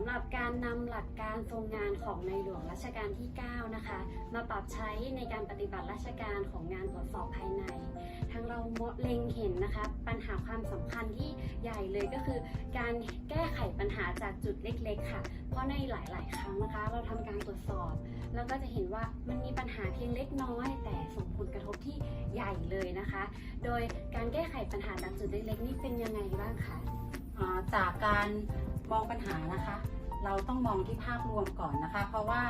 ำหรับการนำหลักการทรงงานของในหลวงรัชกาลที่ 9 นะคะ มาปรับใช้ในการปฏิบัติราชการของงานตรวจสอบภายใน ทางเราเล็งเห็นนะคะ ปัญหาความสำคัญที่ใหญ่เลยก็คือ การแก้ไขปัญหาจากจุดเล็ก ๆ ค่ะ เพราะในหลาย ๆ ครั้งนะคะ เราทำการตรวจสอบ แล้วก็จะเห็นว่ามันมีปัญหาเพียงเล็กน้อย แต่ส่งผลกระทบที่ใหญ่เลยนะคะ โดยการแก้ไขปัญหาจากจุดเล็ก ๆ นี่เป็นยังไงบ้างคะจากการมองปัญหานะคะ เราต้องมองที่ภาพรวมก่อนนะคะ เพราะว่า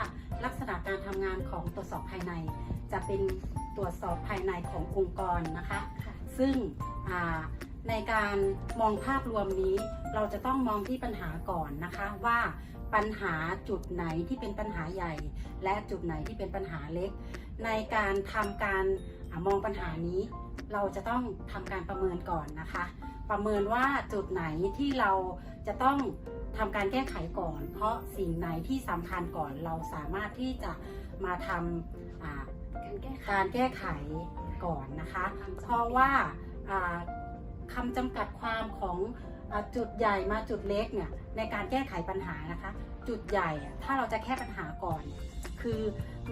ลักษณะการทำงานของตรวจสอบภายใน จะเป็นตรวจสอบภายในขององค์กรนะคะค่ะซึ่งอ่าในการมองภาพรวมนี้ เราจะต้องมองที่ปัญหาก่อนนะคะว่าปัญหาจุดไหนที่เป็นปัญหาใหญ่ และจุดไหนที่เป็นปัญหาเล็ก ในการทำการอามองปัญหานี้ เราจะต้องทำการประเมินก่อนนะคะ ประเมินว่าจุดไหนที่เราจะต้องทำการแก้ไขก่อน เพราะสิ่งไหนที่สำคัญก่อนเราสามารถที่จะมาทำอ่าการแก้ไขการแก้ไขก่อนนะคะ เพราะว่าอ่าคำจำกัดความของอาจุดใหญ่มาจุดเล็กเนี่ยในการแก้ไขปัญหานะคะ จุดใหญ่อะถ้าเราจะแก้ปัญหาก่อน คือ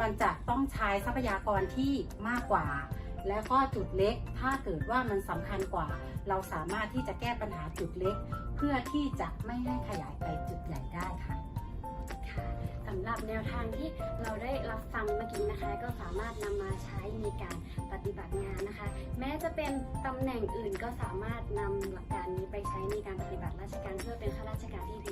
มันจะต้องใช้ทรัพยากรที่มากกว่า แล้วก็จุดเล็ก ถ้าเกิดว่ามันสำคัญกว่า เราสามารถที่จะแก้ปัญหาจุดเล็ก เพื่อที่จะไม่ให้ขยายไปจุดใหญ่ได้ค่ะค่ะสำหรับแนวทางที่เราได้รับฟังเมื่อกี้นะคะ ก็สามารถนำมาใช้ในการปฏิบัติงานนะคะ แม้จะเป็นตำแหน่งอื่นก็สามารถนำหลักการนี้ไปใช้ในการปฏิบัติราชการเพื่อเป็นข้าราชการที่ดี